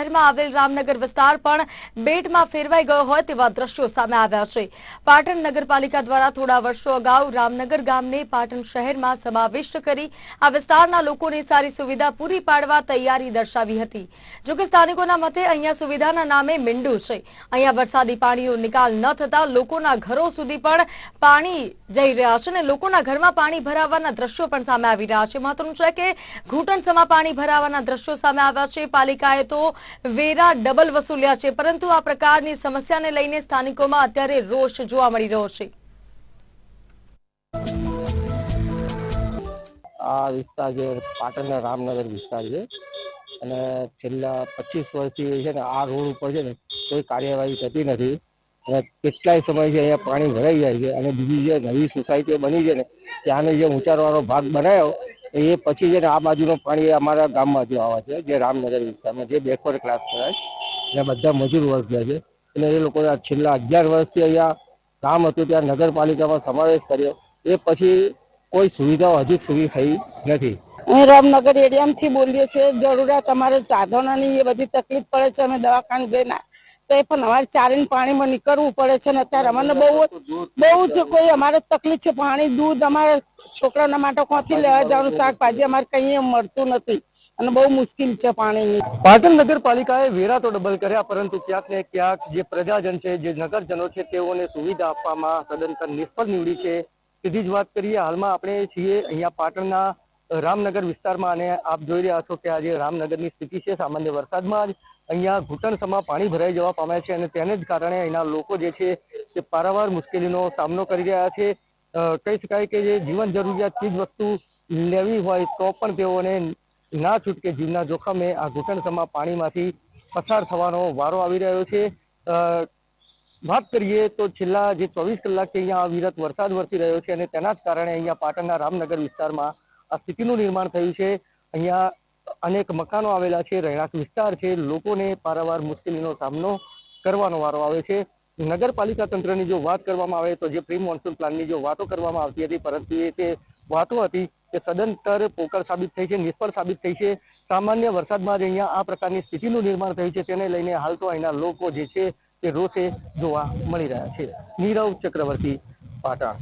શહેરમાં આવેલ રામનગર વિસ્તાર પણ બેટમાં ફેરવાઈ ગયો હોય તેવા દ્રશ્યો સામે આવ્યા છે. પાટણ નગરપાલિકા દ્વારા થોડા વર્ષો અગાઉ રામનગર ગામને પાટણ શહેરમાં સમાવિષ્ટ કરી આ વિસ્તારના લોકોને સારી સુવિધા પૂરી પાડવા તૈયારી દર્શાવી હતી. જોકે સ્થાનિકોના મતે અહીંયા સુવિધાના નામે મીંડું છે. અહીંયા વરસાદી પાણીનો નિકાલ ન થતા લોકોના ઘરો સુધી પણ પાણી જઈ રહ્યા છે અને લોકોના ઘરમાં પાણી ભરાવાના દ્રશ્યો પણ સામે આવી રહ્યા છે. મહત્વનું છે કે ઘૂંટણસમાં પાણી ભરાવાના દ્રશ્યો સામે આવ્યા છે. પાલિકાએ તો વેરા ડબલ વસૂલ્યા છે, પરંતુ આ પ્રકારની સમસ્યાને લઈને સ્થાનિકોમાં અત્યારે રોષ જોવા મળી રહ્યો છે. આ વિસ્તાર જે પાટણના રામનગર વિસ્તાર છે, અને છેલ્લા પચીસ વર્ષથી છે ને આ રોડ ઉપર છે ને કોઈ કાર્યવાહી થતી નથી. અને કેટલાય સમયથી અહીંયા પાણી ભરાઈ જાય છે, અને બીજી જે નવી સોસાયટીઓ બની છે ને, ત્યાંનો જે ઊંચાણવાળો ભાગ બનાવ્યો એ પછી જે આ બાજુનું પાણી અમારા ગામમાંથી આવે છે, જે રામનગર વિસ્તારમાં, જે બેકવર્ડ ક્લાસ કહેવાય જ્યાં બધા મજૂર વર્ગ રહે છે. અને એ લોકો છેલ્લા અગિયાર વર્ષથી અહીંયા ગામ હતું, ત્યાં નગરપાલિકામાં સમાવેશ કર્યો. એ પછી કોઈ સુવિધાઓ હજુ સુધી થઈ નથી. હું રામનગર એરિયામાંથી બોલીએ છીએ જરૂરિયાત અમારે સાધનોની એ બધી તકલીફ પડે છે, અમે દવાખાને જઈને તો એ પણ અમારે ચારીને પાણીમાં નીકળવું પડે છે ને, અત્યારે અમને બહુ બહુ જ કોઈ અમારે તકલીફ છે. પાણી, દૂધ, અમારે છોકરાના માટે કોથી લેવા જવાનું? શાકભાજી અમારે કઈ મળતું નથી. અને બહુ મુશ્કેલ છે પાણીની. પાટણ નગરપાલિકાએ વેરા તો ડબલ કર્યા, પરંતુ ક્યાંક ને ક્યાંક જે પ્રજાજન છે, જે નગરજનો છે, તેઓને સુવિધા આપવામાં સદંતર નિષ્ફળ નીવડી છે. સીધી જ વાત કરીએ, હાલમાં આપણે છીએ અહીંયા પાટણના રામનગર વિસ્તારમાં અને આપ જોઈ રહ્યા છો કે આજે રામનગરની સ્થિતિ છે. સામાન્ય વરસાદમાં જ અહીંયા ઘૂંટણસમાં પાણી ભરાઈ જવા પામ્યા છે અને તેને જ કારણે અહીંના લોકો જે છે તે પારાવાર મુશ્કેલીનો સામનો કરી રહ્યા છે. કહી શકાય કે જે જીવન જરૂરિયાત ચીજ વસ્તુ લેવી હોય તો પણ તેઓને ના છૂટકે જીવના જોખમે આ ઘૂંટણસમાં પાણીમાંથી પસાર થવાનો વારો આવી રહ્યો છે. વાત કરીએ તો છેલ્લા જે ચોવીસ કલાકથી અહીંયા અવિરત વરસાદ વરસી રહ્યો છે અને તેના જ કારણે અહીંયા પાટણના રામનગર વિસ્તારમાં આ સ્થિતિનું નિર્માણ થયું છે. અહીંયા અનેક મકાનો આવેલા છે, રહેણાંક વિસ્તાર છે. લોકોને પારાવાર મુશ્કેલીનો સામનો કરવાનો વારો આવે છે. નગરપાલિકા તંત્રની જો વાત કરવામાં આવે તો જે પ્રી મોન્સૂન પ્લાનની જો વાતો કરવામાં આવતી હતી, પરંતુ એ તે વાતો હતી કે સદંતર પોકળ સાબિત થઈ છે, નિષ્ફળ સાબિત થઈ છે. સામાન્ય વરસાદમાં જ અહીંયા આ પ્રકારની સ્થિતિનું નિર્માણ થયું છે, તેને લઈને હાલ તો અહીંના લોકો જે છે તે રોષે જોવા મળી રહ્યા છે. નીરવ ચક્રવર્તી પાટણ.